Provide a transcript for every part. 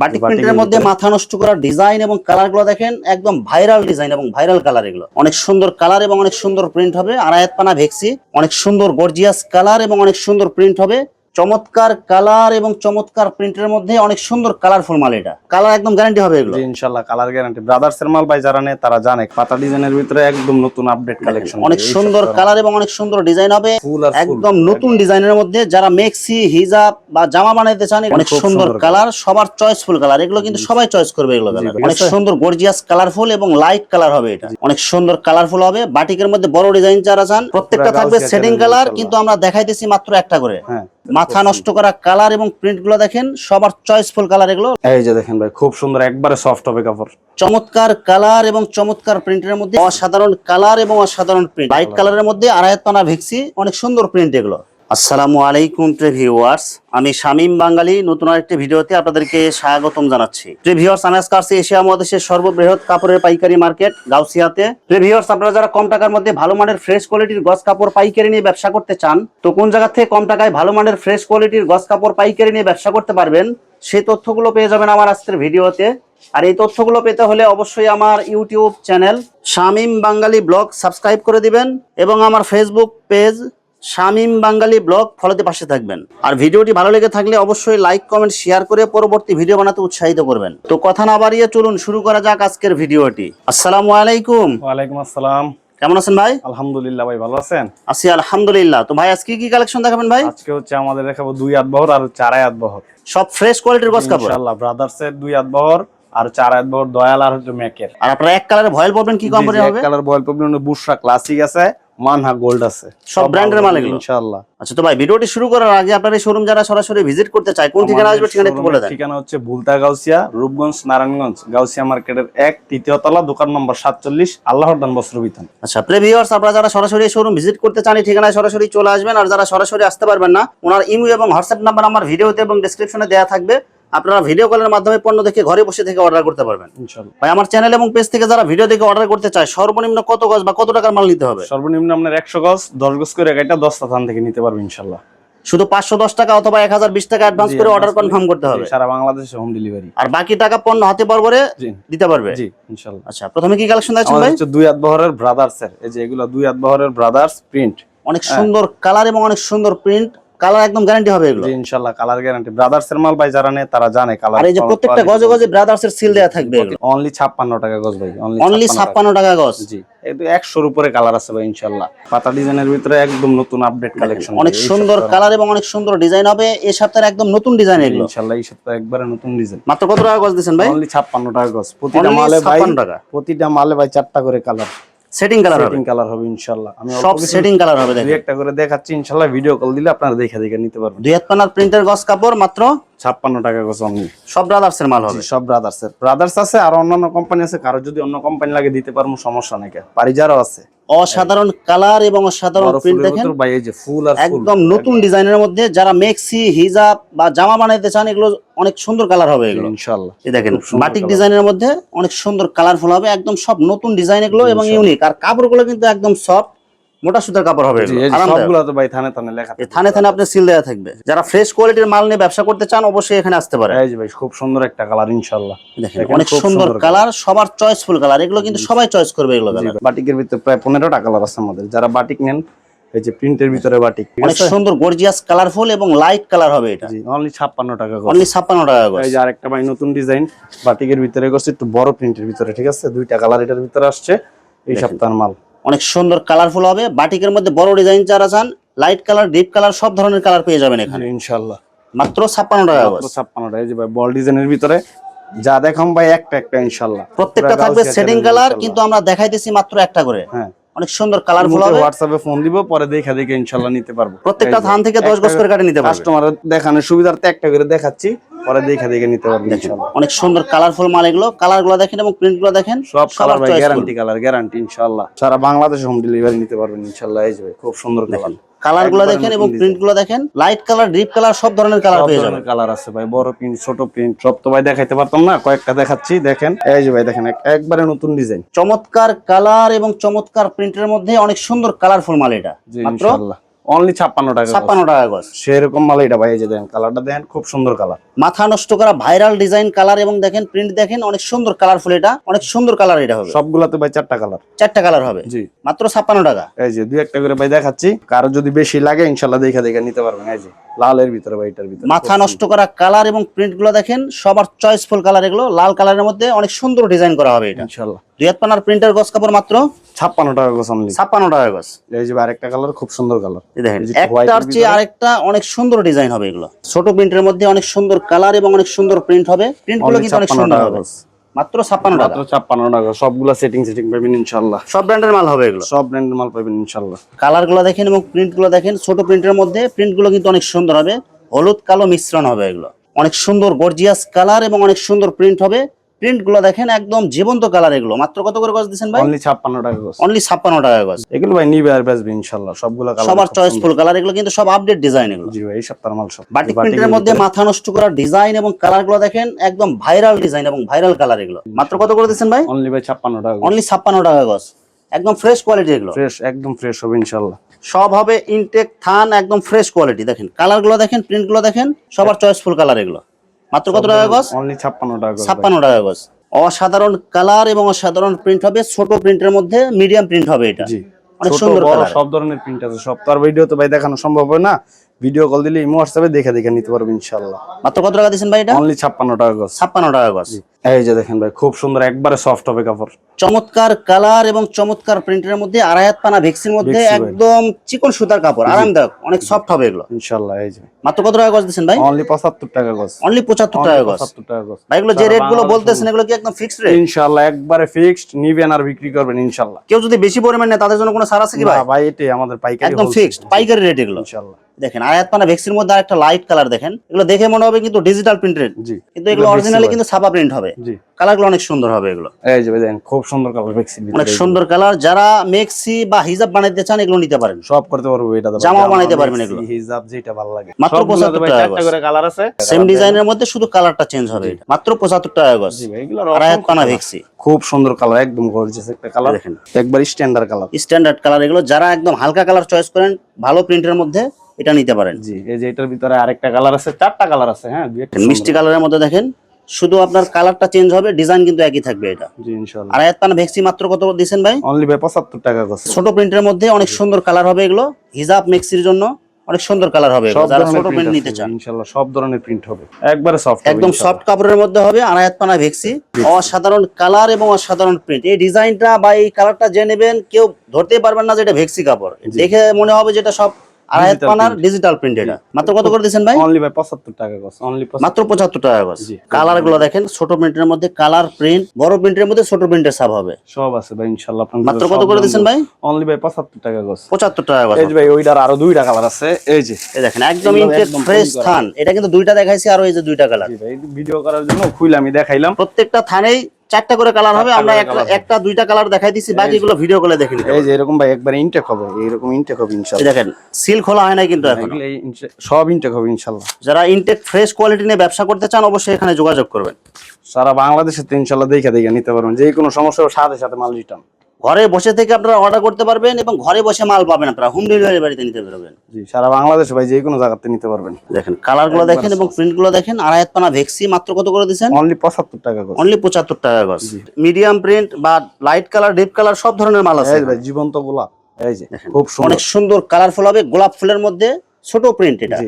Batik প্রিন্টের মধ্যে মাথা নষ্ট করার ডিজাইন এবং কালারগুলো দেখেন একদম ভাইরাল ডিজাইন এবং ভাইরাল কালার এগুলো। অনেক সুন্দর কালার এবং অনেক সুন্দর প্রিন্ট হবে আড়ায়াত পানা ভেক্সি অনেক সুন্দর গর্জিয়াস কালার এবং অনেক সুন্দর প্রিন্ট হবে। চমৎকার কালার এবং চমৎকার প্রিন্টের মধ্যে অনেক সুন্দর কালারফুল মাল এটা। কালার একদম গ্যারান্টি হবে এগুলো। জি ইনশাল্লাহ কালার গ্যারান্টি ব্রাদার্স এর মাল ভাই যারা নেয় তারা জানে পাতা ডিজাইনের ভিতরে একদম নতুন আপডেট কালেকশন অনেক সুন্দর কালার এবং অনেক সুন্দর ডিজাইন হবে। একদম নতুন ডিজাইনের মধ্যে যারা মেক্সি হিজাব বা জামা বানাইতে চান অনেক সুন্দর কালার সবার চয়েসফুল কালার। এগুলো কিন্তু সবাই চয়েস করবে এগুলো। অনেক সুন্দর গর্জিয়াস কালারফুল এবং লাইট কালার হবে এটা। অনেক সুন্দর কালারফুল হবে। বাটিকের মধ্যে বড় ডিজাইন যারা চান প্রত্যেকটা থাকবে সেটিং কালার কিন্তু আমরা দেখাইতেছি মাত্র একটা করে। হ্যাঁ। মাথা নষ্ট করা কালার এবং প্রিন্টগুলো দেখেন সবার চয়েসফুল কালার এগুলো। এই যে দেখেন ভাই খুব সুন্দর একবারে সফট হবে কাপড়। চমৎকার কালার এবং চমৎকার প্রিন্টের মধ্যে অসাধারণ কালার এবং অসাধারণ প্রিন্ট লাইট কালারের মধ্যে আড়াই পানা ভেক্সি অনেক সুন্দর প্রিন্ট এগুলো। আসসালামু আলাইকুম ভিউয়ার্স। আমি শামীম বাঙালি, নতুন আরেকটি ভিডিওতে আপনাদেরকে স্বাগতম জানাচ্ছি। ভিউয়ার্স, আমি আজকে আসছি এশিয়া মহাদেশের সর্ববৃহৎ কাপড়ের পাইকারি মার্কেট, গাউসিয়াতে। ভিউয়ার্স, আপনারা যারা কম টাকার মধ্যে ভালো মানের ফ্রেশ কোয়ালিটির গস কাপড় পাইকারি নিয়ে ব্যবসা করতে চান, তো কোন জায়গা থেকে কম টাকায় ভালো মানের ফ্রেশ কোয়ালিটির গস কাপড় পাইকারি নিয়ে ব্যবসা করতে পারবেন, সেই তথ্যগুলো পেয়ে যাবেন আমার আজকের ভিডিওতে। আর এই তথ্যগুলো পেতে হলে অবশ্যই আমার YouTube channel Shamim Bangali blog subscribe করে দিবেন এবং আমার Facebook page Shamim Bangali blog ফলোতে পাশে থাকবেন। আর ভিডিওটি ভালো লেগে থাকলে অবশ্যই লাইক কমেন্ট শেয়ার করে পরবর্তী ভিডিও বানাতে উৎসাহিত করবেন। তো কথা না বাড়িয়ে চলুন শুরু করা যাক আজকের ভিডিওটি। আসসালামু আলাইকুম। ওয়ালাইকুম আসসালাম। কেমন আছেন ভাই? আলহামদুলিল্লাহ ভাই ভালো আছেন? আছি আলহামদুলিল্লাহ। তো ভাই আজকে কি কালেকশন দেখাবেন ভাই? আজকে হচ্ছে আমাদের দেখাবো দুই আট বহর আর চার আয়াত বহর সব ফ্রেশ কোয়ালিটির গস কাপড় ইনশাআল্লাহ ব্রাদার্স এর দুই আট বহর আর চার আয়াত বহর দয়াল আর হচ্ছে মেকের আর আপনারা এক কালারে ভয়েল পড়বেন কি কোম্পানি হবে? Colour boil problem Bushra classic আছে। মানহা গোল্ড আছে। সব ব্র্যান্ডের মাল এগুলো? ইনশাআল্লাহ। আচ্ছা তো ভাই ভিডিওটি শুরু করার আগে আপনার এই শোরুম যারা সরাসরি ভিজিট করতে চায় কোন ঠিকানা আসবে ঠিকানা একটু বলে দেন। ঠিকানা হচ্ছে ভুলতা গাউসিয়া রূপগঞ্জ নারায়ণগঞ্জ গাউসিয়া মার্কেটের এক তৃতীয় তলা দোকান নম্বর সাতচল্লিশ আল্লাহরদান বস্ত্র বিতান আচ্ছা প্রেভিয়ার্স আপনারা যারা সরাসরি শোরুম ভিজিট করতে চান এই ঠিকানায় সরাসরি চলে আসবেন আর যারা সরাসরি আসতে পারবেন না ওনার ইমেল এবং হোয়াটসঅ্যাপ নাম্বার আমার ভিডিওতে এবং ডেসক্রিপশনে দেওয়া থাকবে। আপনারা ভিডিও কলের মাধ্যমে পণ্য দেখে ঘরে বসে থেকে অর্ডার করতে পারবেন। ভাই আমার চ্যানেল এবং পেজ থেকে যারা ভিডিও দেখে অর্ডার করতে চায় সর্বনিম্ন কত গজ বা কত টাকার মাল নিতে হবে? সর্বনিম্ন আপনার একশো গজ দশ গজ করে গাড়িটা দশটা থান থেকে নিতে পারবে ইনশাল্লাহ। শুধু পাঁচশো দশ টাকা অথবা এক হাজার বিশ টাকা অ্যাডভান্স করে অর্ডার কনফার্ম করতে হবে। সারা বাংলাদেশে হোম ডেলিভারি আর বাকি টাকা পণ্য হাতে পর করে দিতে পারবে? জি ইনশাল্লাহ। আচ্ছা প্রথমে কি কালেকশন আমাদের ভাই? দুই আট বহরের ব্রাদার্স এর। এই যে এগুলো দুই আট বহরের ব্রাদার্স প্রিন্ট অনেক সুন্দর কালার এবং অনেক সুন্দর প্রিন্ট কালার একদম গ্যারান্টি হবে এগুলো। জি ইনশাল্লাহ কালার গ্যারান্টি ব্রাদার্স এর মাল ভাই যারা নেয় তারা জানে কালার আর এই যে প্রত্যেকটা গজে গজে ব্রাদার্স এর সিল দেওয়া থাকবে অনলি ছাপ্পান্ন টাকা গজ ভাই অনলি ছাপ্পান্ন টাকা। গজ। জি এই একশোর উপরে কালার আছে ভাই ইনশাল্লাহ। পাতা ডিজাইনের ভিতরে একদম নতুন আপডেট কালেকশন অনেক সুন্দর কালার এবং অনেক সুন্দর ডিজাইন হবে। এই সপ্তাহের একদম নতুন ডিজাইন এগুলো। ইনশাল্লাহ এই সপ্তাহে একবারে নতুন ডিজাইন মাত্র কত টাকা গজ দিচ্ছেন ভাই? অনলি ছাপ্পান্ন টাকা গজ। প্রতিটা মালে ভাই 56 টাকা। প্রতিটা মালে ভাই চারটা করে কালার সেটিং কালার হবে। সেটিং কালার হবে ইনশাআল্লাহ। আমি সব সেটিং কালার হবে দেখেন। একটা করে দেখাচ্ছি ইনশাল্লাহ ভিডিও কল দিলে আপনারা দেখে দেখে নিতে পারবেন। দুই হাত পানার প্রিন্টের গস কাপড় মাত্র ছাপ্পান্ন টাকা গস অনলি। সব ব্রাদার্স এর মাল হবে। সব ব্রাদার্স এর ব্রাদার্স আছে আর অন্যান্য কোম্পানি আছে কারও যদি অন্য কোম্পানি লাগে দিতে পারব সমস্যা নাই। পারিজারও আছে। অসাধারণ কালার এবং অসাধারণ প্রিন্ট দেখেন। একদম নতুন ডিজাইনের মধ্যে যারা মেক্সি হিজাব বা জামা বানাইতে চান এগুলো অনেক সুন্দর কালার হবে এগুলো। ইনশাল্লাহ এই দেখেন মাটিক বাটিক ডিজাইনের মধ্যে অনেক সুন্দর কালারফুল হবে একদম সব নতুন ডিজাইন এগুলো এবং ইউনিক আর কাপড়গুলো কিন্তু একদম সফট মোটা সুতার কাপড় হবে। সবগুলো তো ভাই থানে থানে লেখা থানে থানে আপনার সিল দেওয়া থাকবে। যারা ফ্রেশ কোয়ালিটির মাল নিয়ে ব্যবসা করতে চান অবশ্যই এখানে আসতে পারে এই যে ভাই খুব সুন্দর একটা কালার ইনশাল্লাহ দেখেন অনেক সুন্দর কালার সবার চয়েসফুল কালার এগুলো কিন্তু সবাই চয়েস করবে এগুলো কালার বাটিকের ভিতরে প্রায় পনেরোটা কালার আছে আমাদের। যারা বাটিক নেন এই যে প্রিন্টের ভিতরে বাটিক অনেক সুন্দর গর্জিয়াস কালারফুল এবং লাইট কালার হবে এটা। জি অনলি ছাপ্পান্ন টাকা করে অনলি ছাপ্পান্ন টাকা করে এই যে আরেকটা ভাই নতুন ডিজাইন বাটিকের ভিতরে করছে একটু বড় প্রিন্টের ভিতরে ঠিক আছে? দুইটা কালার এটার ভিতরে আসছে এই সপ্তাহের মাল। অনেক সুন্দর কালারফুল হবে। বাটিকের মধ্যে বড় ডিজাইন যারা চান লাইট কালার ডিপ কালার সব ধরনের কালার পেয়ে যাবেন এখানে। ইনশাল্লাহ মাত্র ছাপ্পান্ন টাকা ছাপ্পান্ন টাকা। এই যে ভাই বল ডিজাইনের ভিতরে যা দেখাম ভাই একটা একটা ইনশাল্লাহ প্রত্যেকটা পুরা থাকবে সেটিং কালার কিন্তু আমরা দেখাইতেছি মাত্র একটা করে। হ্যাঁ। অনেক সুন্দর কালারফুল হবে। হোয়াটসঅ্যাপে ফোন দিব পরে দেখা দেখে ইনশাআল্লাহ নিতে পারব। প্রত্যেকটা থান থেকে দশ গজ করে কাটে নিতে পারব। কাস্টমার দেখানোর সুবিধার্থে একটা করে দেখাচ্ছি পরে দেখা দেখে নিতে পারবেন ইনশাআল্লাহ অনেক সুন্দর কালারফুল মাল এগুলো। কালারগুলো দেখেন এবং প্রিন্টগুলো দেখেন সব কালার ভাই গ্যারান্টি কালার গ্যারান্টি ইনশাআল্লাহ সারা বাংলাদেশে হোম ডেলিভারি নিতে পারবেন ইনশাআল্লাহ এই যে খুব সুন্দর কালার কালারগুলো দেখেন এবং প্রিন্টগুলো দেখেন। লাইট কালার ডিপ কালার সব ধরনের কালার পেয়ে যাবেন। কালার আছে ভাই বড় প্রিন্ট ছোট প্রিন্ট সব তো ভাই দেখাইতে পারতাম না কয়েকটা দেখাচ্ছি দেখেন। এই যে ভাই দেখেন এক- একবারে নতুন ডিজাইন চমৎকার কালার এবং চমৎকার প্রিন্টের মধ্যে অনেক সুন্দর কালারফুল মাল এটা। মাত্র অনলি ছাপ্পান্ন টাকা ছাপ্পান্ন টাকা গজ সেরকম মাল এটা ভাই যে দেখেন কালারটা দেখেন খুব সুন্দর কালার মাথা নষ্ট করা ভাইরাল ডিজাইন কালার এবং দেখেন প্রিন্ট দেখেন অনেক সুন্দর কালারফুল এটা অনেক সুন্দর কালার এটা হবে। সবগুলাতে ভাই চারটা কালার চারটা কালার হবে। জি। মাত্র ছাপ্পান্ন টাকা। এই যে দুই একটা করে ভাই দেখাচ্ছি। কারও যদি বেশি লাগে ইনশাল্লাহ দেখা দেখা নিতে পারবেন। এই যে লালের ভিতরে ভাই এটার ভিতরে। মাথা নষ্ট করা কালার এবং প্রিন্টগুলো দেখেন সবার চয়েসফুল কালার এগুলো লাল কালারের মধ্যে অনেক সুন্দর ডিজাইন করা হবে এটা। ইনশাল্লাহ দুই হাত পানার প্রিন্টার গজ কাপড় মাত্র। ছাপ্পান্ন টাকা গোছ অনলি ছাপ্পান্ন টাকা গজ এই যে আরেকটা কালার খুব সুন্দর কালার। দেখেন একটার চেয়ে আরেকটা অনেক সুন্দর ডিজাইন হবে এগুলো। ছোট প্রিন্টের মধ্যে অনেক সুন্দর কালার এবং অনেক সুন্দর প্রিন্ট হবে। প্রিন্টগুলো কিন্তু অনেক সুন্দর হবে। মাত্র ছাপ্পান্ন টাকা। মাত্র ছাপ্পান্ন টাকা সবগুলা সেটিং সেটিং পাবেন ইনশাল্লাহ সব ব্র্যান্ডের মাল হবে এগুলো। সব ব্র্যান্ডের মাল পাবেন ইনশাল্লাহ কালারগুলো দেখেন এবং প্রিন্টগুলো দেখেন ছোট প্রিন্টের মধ্যে প্রিন্টগুলো কিন্তু অনেক সুন্দর হবে। হলুদ কালো মিশ্রণ হবে এগুলো। অনেক সুন্দর গর্জিয়াস কালার এবং অনেক সুন্দর প্রিন্ট হবে। প্রিন্টগুলো দেখেন একদম জীবন্ত কালার এগুলো। মাত্র কত করে গজ দিচ্ছেন ভাই? অনলি ছাপ্পান্ন টাকা গোছ অনলি ছাপ্পান্ন টাকা গজ। এগুলো ভাই নিবে আর বেচবে ইনশাল্লাহ। সবগুলা কালার সবার চয়েসফুল কালার এগুলো কিন্তু সব আপডেট ডিজাইন এগুলো। জি ভাই এই সপ্তাহের মাল সব। বাটিক প্রিন্টের মধ্যে মাথা নষ্ট করা ডিজাইন এবং কালারগুলো দেখেন একদম ভাইরাল ডিজাইন এবং ভাইরাল কালার এগুলো। মাত্র কত করে দিচ্ছেন ভাই? অনলি ভাই ছাপ্পান্ন টাকা অনলি ছাপ্পান্ন টাকা গজ। একদম ফ্রেশ কোয়ালিটি এগুলো। ফ্রেশ একদম ফ্রেশ হবে ইনশাল্লাহ। সব হবে ইনটেক থান একদম ফ্রেশ কোয়ালিটি দেখেন কালারগুলো দেখেন প্রিন্টগুলো দেখেন সবার চয়েসফুল কালার এগুলো। মাত্র কত টাকা গজ? অনলি ছাপ্পান্ন টাকা ছাপ্পান্ন টাকা গজ। অসাধারণ কালার এবং অসাধারণ প্রিন্ট হবে ছোট প্রিন্টের মধ্যে মিডিয়াম প্রিন্ট হবে এটা। অনেক সুন্দর সব ধরনের প্রিন্ট আছে সব তো আর ভিডিও তো ভাই দেখানো সম্ভব হয় না। ভিডিও কল দিলে ইমো হোয়াটসঅ্যাপে দেখে দেখে নিতে পারবে ইনশাল্লাহ মাত্র কত টাকা দিচ্ছেন ভাই এটা? অনলি ছাপ্পান্ন টাকা গজ। ছাপ্পান্ন টাকা গজ। এই যে দেখেন ভাই খুব সুন্দর একবারে সফট হবে কাপড়। চমৎকার কালার এবং চমৎকার প্রিন্টের মধ্যে আড়াই হাত পানা ভেক্সির মধ্যে একদম চিকন সুতার কাপড় আরামদায়ক অনেক সফট হবে এগুলো। ইনশাল্লাহ এই যে। মাত্র কত টাকা গজ দিচ্ছেন ভাই? অনলি পঁচাত্তর টাকা গজ। অনলি পঁচাত্তর টাকা গজ। পঁচাত্তর টাকা গজ। ভাই এগুলো যে রেটগুলো বলতেছেন এগুলো কি একদম ফিক্সড রেট ইনশাল্লাহ একবারে ফিক্সড নিবেন আর বিক্রি করবেন ইনশাল্লাহ কেউ যদি বেশি পরিমাণ নেয় তাদের জন্য কোনো ছাড় আছে কি ভাই? ভাই এটাই আমাদের পাইকারি একদম ফিক্সড পাইকারি রেট এগুলো। ইনশাল্লাহ দেখেন আয়াত পানা ভেক্সির মধ্যে আরেকটা লাইট কালার দেখেন। এগুলো দেখে মনে হবে কিন্তু ডিজিটাল প্রিন্টেড কিন্তু এগুলো অরিজিনালি কিন্তু ছাপা প্রিন্ট হবে। জি। কালারগুলো অনেক সুন্দর হবে এগুলো। এই যে দেখেন খুব সুন্দর কালার ভেক্সি অনেক সুন্দর কালার যারা মেক্সি বা হিজাব বানাইতে চান এগুলো নিতে পারেন। সব করতে পারব এটা জামাও বানাইতে পারবেন এগুলো। হিজাব যেটা ভালো লাগে। মাত্র 75 টাকা করে কালার আছে। সেম ডিজাইনের মধ্যে শুধু কালারটা চেঞ্জ হবে। এটা। মাত্র পঁচাত্তর টাকা গজ। জি ভাই এগুলো হাত পানা ভেক্সি খুব সুন্দর কালার একদম গর্জিয়াস একটা কালার দেখেন। একবার স্ট্যান্ডার্ড কালার স্ট্যান্ডার্ড কালার এগুলো যারা একদম হালকা কালার চয়েস করেন ভালো প্রিন্টের মধ্যে এটা নিতে পারেন। জি এই যে এটার ভিতরে আরেকটা কালার আছে চারটা কালার আছে হ্যাঁ দুই একটা মিষ্টি কালারের মধ্যে দেখেন শুধু আপনার কালারটা চেঞ্জ হবে ডিজাইন কিন্তু একই থাকবে এটা। জি ইনশাআল্লাহ। আড়াই হাত পানা ভেক্সি মাত্র কত দিচ্ছেন ভাই? অনলি ভাই পঁচাত্তর টাকা গছ ছোট প্রিন্টের মধ্যে অনেক সুন্দর কালার হবে এগুলো। হিজাব মেক্সির জন্য অনেক সুন্দর কালার হবে যারা ছোট প্রিন্ট নিতে চান। ইনশাআল্লাহ সব ধরনের প্রিন্ট হবে। একবারে সফট একদম সফট কাপড়ের মধ্যে হবে আড়াই হাত পানা ভেক্সি। অসাধারণ কালার এবং অসাধারণ প্রিন্ট এই ডিজাইনটা বা এই কালারটা যে নেবেন কেউ ধরতে পারবেন না যে এটা ভেক্সি কাপড়। দেখে মনে হবে যেটা সব আড়াই পানার ডিজিটাল প্রিন্ট এটা। মাত্র কত করে দিচ্ছেন ভাই? অনলি ভাই পঁচাত্তর টাকা অনলি মাত্র পঁচাত্তর টাকা গজ কালারগুলো দেখেন ছোট প্রিন্টের মধ্যে কালার প্রিন্ট বড় প্রিন্টের মধ্যে ছোট প্রিন্টের হবে। সব আছে ভাই ইনশাআল্লাহ আপনার মাত্র কত করে ভাই? অনলি ভাই পঁচাত্তর টাকা গছ। পঁচাত্তর টাকা গজ এই যে ভাই ওইটার আরও দুইটা কালার আছে। এই যে। এই দেখেন একদম ইনটেক ফ্রেশ থান। এটা কিন্তু দুইটা দেখাইছি আর এই যে দুইটা কালার ভিডিও করার জন্য আমি দেখাইলাম। প্রত্যেকটা থানেই চারটা করে কালার হবে আমরা একটা দুইটা কালার দেখাই দিছি বাকিগুলো ভিডিও করে দেখে নিতে এই যে এরকম ভাই একবার ইনটেক হবে এরকম ইনটেক হবে ইনশাআল্লাহ। দেখেন সিল খোলা হয় নাই কিন্তু এখন। এই inche- সব ইনটেক হবে ইনশাআল্লাহ। যারা ইনটেক ফ্রেশ কোয়ালিটি নিয়ে ব্যবসা করতে চান অবশ্যই এখানে যোগাযোগ করবেন। সারা বাংলাদেশে তো ইনশাআল্লাহ দেখে দেখে নিতে পারবেন যে কোনো সমস্যা সাথে সাথে মাল রিটার্ন ঘরে বসে থেকে আপনারা অর্ডার করতে পারবেন এবং ঘরে বসে মাল পাবেন আপনারা। হোম ডেলিভারি বাড়িতে নিতে পারবেন জি সারা বাংলাদেশ ভাই যে কোনো জায়গাতে নিতে পারবেন। দেখেন কালারগুলো দেখেন এবং প্রিন্টগুলো দেখেন আড়াই হাত পানা ভেক্সি মাত্র কত করে দিচ্ছেন অনলি পঁচাত্তর টাকা করে। অনলি পঁচাত্তর টাকা গজ মিডিয়াম প্রিন্ট বা লাইট কালার ডিপ কালার সব ধরনের মাল আছে ভাই জীবন্ত গোলাপ। এই যে খুব সুন্দর। অনেক সুন্দর কালারফুল হবে গোলাপ ফুলের মধ্যে ছোট প্রিন্ট এটা।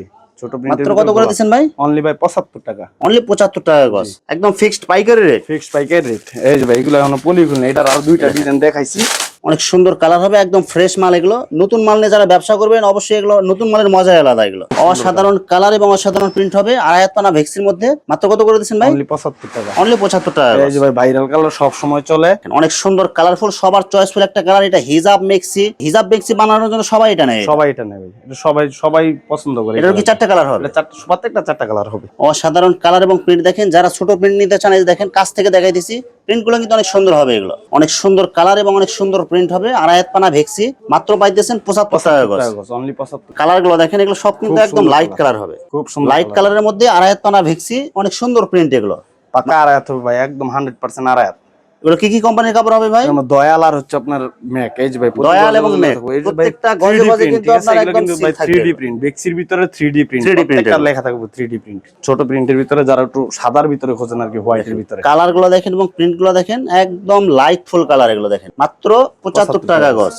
ছোট মাত্র কত করে দিচ্ছেন ভাই? অনলি ভাই পঁচাত্তর টাকা। অনলি পঁচাত্তর টাকা গছ একদম ফিক্সড পাইকারি রেট ফিক্সড পাইকারি রেট এই যে ভাই এগুলো এখনও পলি খুলনি এটার আর দুইটা ডিজাইন দেখাইছি। অনেক সুন্দর কালার হবে একদম ফ্রেশ মাল এগুলো। নতুন মাল নিয়ে যারা ব্যবসা করবেন অবশ্যই এগুলো নতুন মালের মজাই আলাদা এগুলো। অসাধারণ কালার এবং অসাধারণ প্রিন্ট হবে। আড়াই হাত পানা ভেক্সির মধ্যে। মাত্র কত করে দিচ্ছেন ভাই? অনলি পঁচাত্তর টাকা। অনলি পঁচাত্তর টাকা। এই যে ভাই ভাইরাল কালার সব সময় চলে। অনেক সুন্দর কালারফুল সবার চয়েসফুল একটা কালার। এটা হিজাব মেক্সি। হিজাব মেক্সি বানানোর জন্য সবাই এটা নেয়। সবাই এটা নেবে। এটা সবাই সবাই পছন্দ করে এটার কি চারটা কালার হবে? চারটা প্রত্যেকটা চারটা কালার হবে। অসাধারণ কালার এবং প্রিন্ট দেখেন যারা ছোট প্রিন্ট নিতে চান এই দেখেন কাছ থেকে দেখাই দিছি প্রিন্টগুলো কিন্তু অনেক সুন্দর হবে এগুলো। অনেক সুন্দর কালার এবং অনেক সুন্দর প্রিন্ট হবে আড়াই হাত পানা ভেক্সি মাত্র পাইতেছেন পঁচাত্তর টাকা গজ। অনলি পঁচাত্তর। কালারগুলো দেখেন এগুলো সব কিন্তু একদম লাইট কালার। হবে। খুব সুন্দর লাইট কালারের মধ্যে আড়াই হাত পানা ভেক্সি অনেক সুন্দর প্রিন্ট এগুলো। পাকা আড়াইত হবে ভাই একদম হান্ড্রেড পার্সেন্ট আড়াইত এগুলো কি কি কোম্পানির কাপড় হবে ভাই? দয়াল আর হচ্ছে আপনার ম্যাক। ভাই দয়াল এবং ম্যাক। প্রত্যেকটা 3D গজে গজে কিন্তু আপনার একদম ভাই 3D print, বেক্সির ভিতরে 3D print, 3D print প্রত্যেকটা লেখা থাকবে 3D print। ছোট প্রিন্টের ভিতরে যারা একটু সাদার ভিতরে খোঁজেন আর কি হোয়াইটের ভিতরে। কালারগুলো দেখেন এবং প্রিন্টগুলো দেখেন একদম লাইট ফুল কালার এগুলো দেখেন। মাত্র পঁচাত্তর টাকা গজ।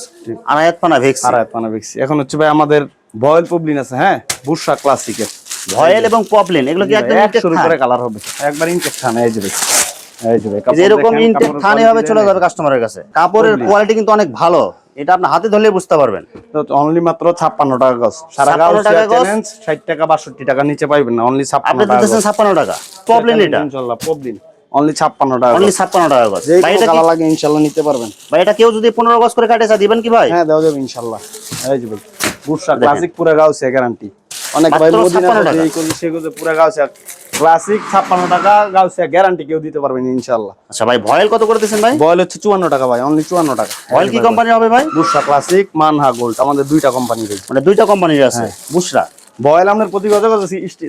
আড়াইয়াত পানা ভেক্সি আর পানা বেক্সি এখন হচ্ছে ভাই আমাদের ভয়েল পবলিন আছে হ্যাঁ? বুশা ক্লাসিকের ভয়েল এবং পপলিন এগুলো কি একদম করে কালার হবে। একবার ইনটেক থান এই যে ভাই এই যে ভাই এই যে এরকম ইনটেক থানে হবে চলে যাবে কাস্টমারের কাছে। কাপড়ের কোয়ালিটি কিন্তু অনেক ভালো। এটা আপনি হাতে ধরলে বুঝতে পারবেন। অনলি মাত্র ছাপ্পান্ন টাকা গজ সারা 56 গজ। চ্যালেঞ্জ ষাট টাকা বাষট্টি টাকা নিচে পাইবেন না। অনলি ছাপ্পান্ন আপনি টাকা দিতেছেন গজ। ছাপ্পান্ন টাকা। পপলিন এটা। ইনশাল্লাহ পবলিন অনলি ছাপ্পান্ন টাকা অনলি গজ। ছাপ্পান্ন টাকা গজ ভাই এটা কি- কালার লাগে ইনশাল্লাহ নিতে পারবেন। ভাই এটা কেউ যদি পনেরো গজ করে কাটে চা দিবেন কি ভাই? হ্যাঁ দেওয়া যাবে ইনশাল্লাহ। এই যে ভাই বুশা ক্লাসিক পুরো গাউসিয়া গ্যারান্টি অনেক ভাই মদিনা 56 এই করছে সে করছে পুরো গাউসিয়া ক্লাসিক ছাপ্পান্ন টাকা গাউসিয়া গ্যারান্টি কেউ দিতে পারবেন ইনশাল্লাহ আচ্ছা ভাই ভয়েল কত করে দিচ্ছেন ভাই? বয়েল হচ্ছে চুয়ান্ন টাকা ভাই অনলি চুয়ান্ন টাকা। ভয়েল কি কোম্পানির হবে ভাই? বুশা ক্লাসিক মানহা গোল্ড আমাদের দুইটা কোম্পানি মানে দুইটা কোম্পানির আছে বুসরা? বয়েল আপনার প্রতি গজে গজে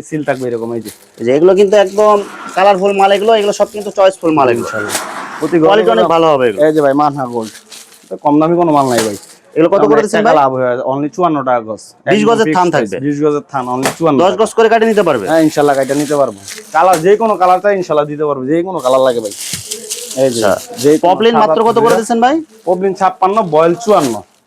সিল থাকবে এরকম এই যে। এগুলো কিন্তু একদম কালারফুল মাল এগুলো এগুলো সব কিন্তু চয়েসফুল মাল এগুলো। প্রতি কোয়ালিটি অনেক ভালো হবে এই যে ভাই মানহা গোল্ড কম দামি কোনো মাল নাই ভাই। এগুলো কত করে দিচ্ছেন ভাই? লাভ হয়ে অনলি চুয়ান্ন টাকা গজ। 20 গজের থান থাকবে। বিশ গজের থান অনলি চুয়ান্ন দশ গজ করে কাটে নিতে পারবে? হ্যাঁ ইনশাল্লাহ কাটে নিতে পারব। কালার যে কোনো কালার চাই ইনশাল্লাহ দিতে পারব। যে কোনো কালার লাগে ভাই। এই যে পপলিন মাত্র কত করে দিচ্ছেন ভাই? পপলিন ছাপ্পান্ন বয়েল চুয়ান্ন।